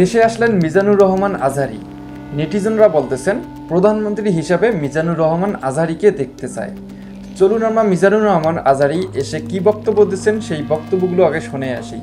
দেশে আসলেন মিজানুর রহমান আজহারি। নেটিজনরা বলতেছেন, প্রধানমন্ত্রী হিসাবে মিজানুর রহমান আজহারিকে দেখতে চায়। চলুন আমরা মিজানুর রহমান আজহারি এসে কি বক্তব্য দিচ্ছেন সেই বক্তব্যগুলো আগে শুনে আসি।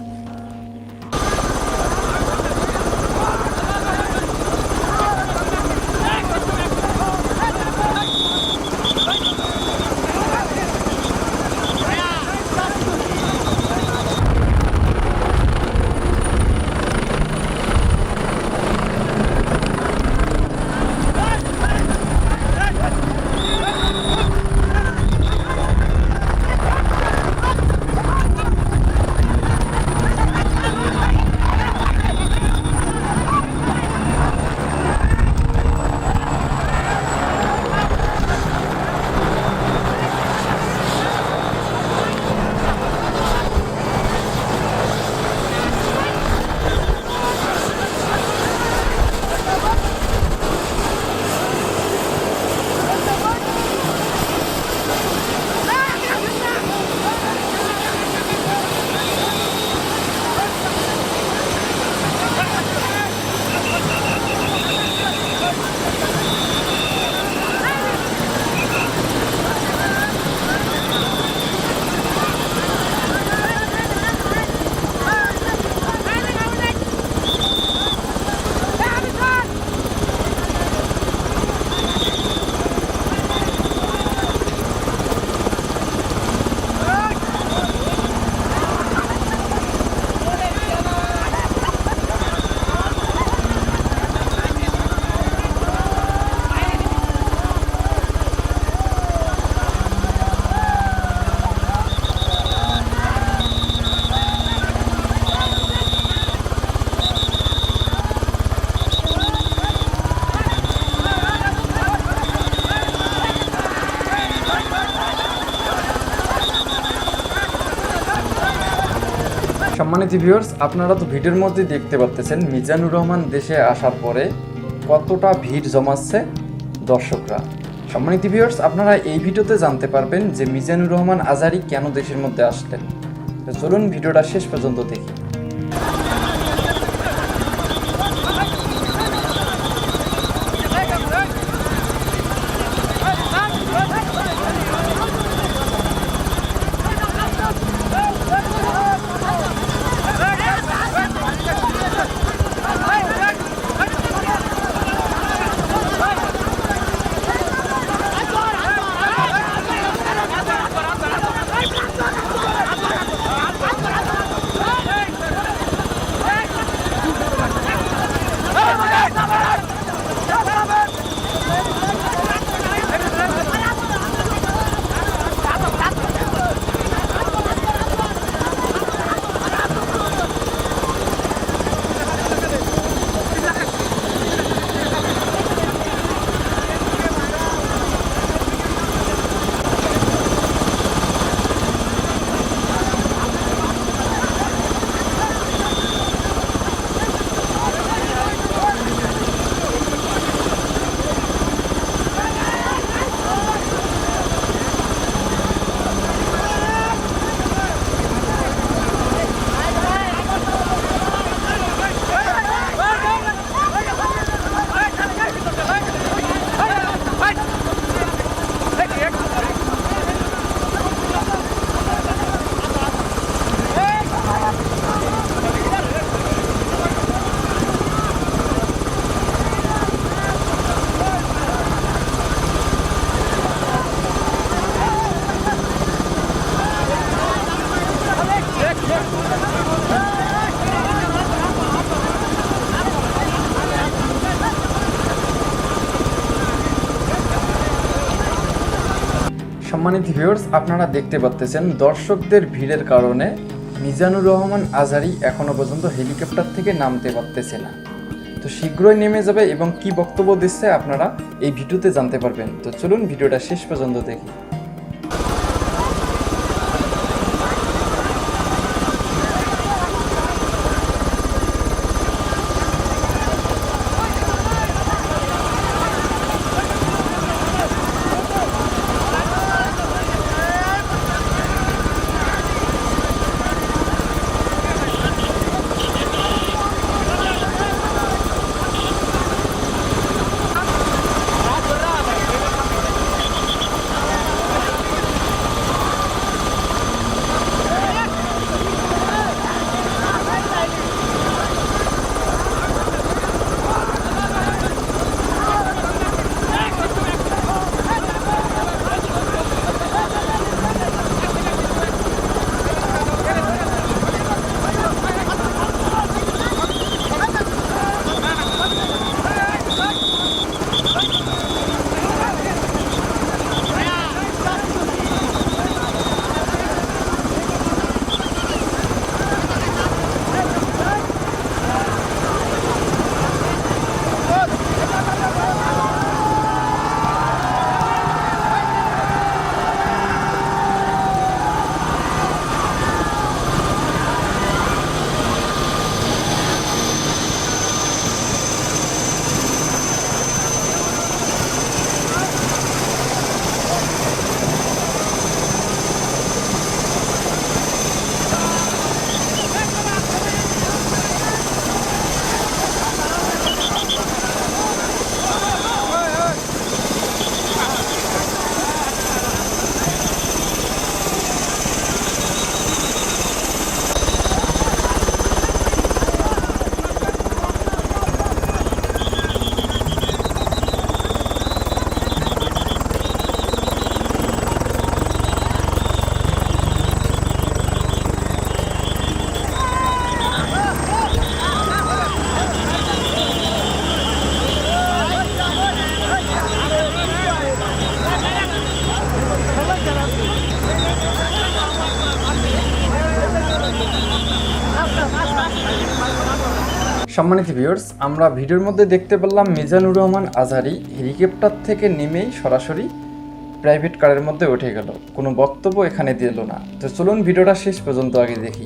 সম্মানিত ভিউয়ার্স আপনারা তো ভিডিওর মধ্যে দেখতে পাচ্ছেন মিজানুর রহমান দেশে আসার পরে কতটা ভিড় জমাচ্ছে দর্শকরা। সম্মানিত ভিউয়ার্স আপনারা এই ভিডিওতে জানতে পারবেন যে মিজানুর রহমান আজারি কেন দেশের মধ্যে আসলেন। চলুন ভিডিওটা শেষ পর্যন্ত দেখি। সম্মানিত ভিউয়ার্স আপনারা দেখতে পাচ্ছেন দর্শকদের ভিড়ের কারণে মিজানুর রহমান আজারি এখনও পর্যন্ত হেলিকপ্টার থেকে নামতে পারতেছে না। তো শীঘ্রই নেমে যাবে এবং কি বক্তব্য দিচ্ছে আপনারা এই ভিডিওতে জানতে পারবেন। তো চলুন ভিডিওটা শেষ পর্যন্ত দেখি। সম্মানিত ভিউয়ার্স আমরা ভিডিওর মধ্যে দেখতে পেলাম মিজানুর রহমান আজহারি হেলিকপ্টার থেকে নেমেই সরাসরি প্রাইভেট কারের মধ্যে উঠে গেল। কোনো বক্তব্য এখানে দিল না। তো চলুন ভিডিওটা শেষ পর্যন্ত আগে দেখি।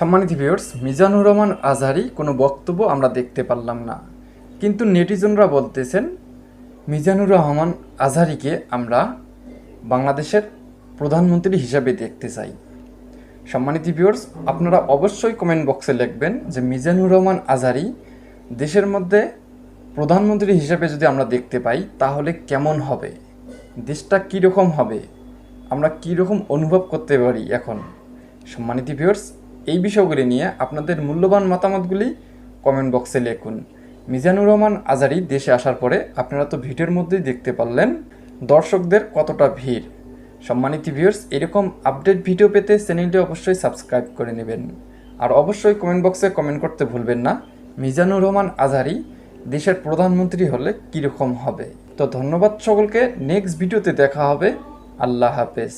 সম্মানিত ভিউয়ার্স মিজানুর রহমান আজহারি, কোনো বক্তব্য আমরা দেখতে পারলাম না। কিন্তু নেটিজনরা বলতেছেন, মিজানুর রহমান আজহারিকে আমরা বাংলাদেশের প্রধানমন্ত্রী হিসাবে দেখতে চাই। সম্মানিত ভিউয়ার্স আপনারা অবশ্যই কমেন্ট বক্সে লিখবেন যে মিজানুর রহমান আজহারি দেশের মধ্যে প্রধানমন্ত্রী হিসেবে যদি আমরা দেখতে পাই, তাহলে কেমন হবে? দেশটা কীরকম হবে? আমরা কীরকম অনুভব করতে পারি এখন? সম্মানিত ভিউয়ার্স এই বিষয়গুলি নিয়ে আপনাদের মূল্যবান মতামতগুলি কমেন্ট বক্সে লিখুন। মিজানুর রহমান আজারি দেশে আসার পরে আপনারা তো ভিডিওর মধ্যেই দেখতে পারলেন দর্শকদের কতটা ভিড়। সম্মানিত ভিউয়ার্স এরকম আপডেট ভিডিও পেতে চ্যানেলটি অবশ্যই সাবস্ক্রাইব করে নেবেন। আর অবশ্যই কমেন্ট বক্সে কমেন্ট করতে ভুলবেন না। মিজানুর রহমান আজহারি দেশের প্রধানমন্ত্রী হলে কীরকম হবে? তো ধন্যবাদ সকলকে নেক্সট ভিডিওতে দেখা হবে। আল্লাহ হাফেজ।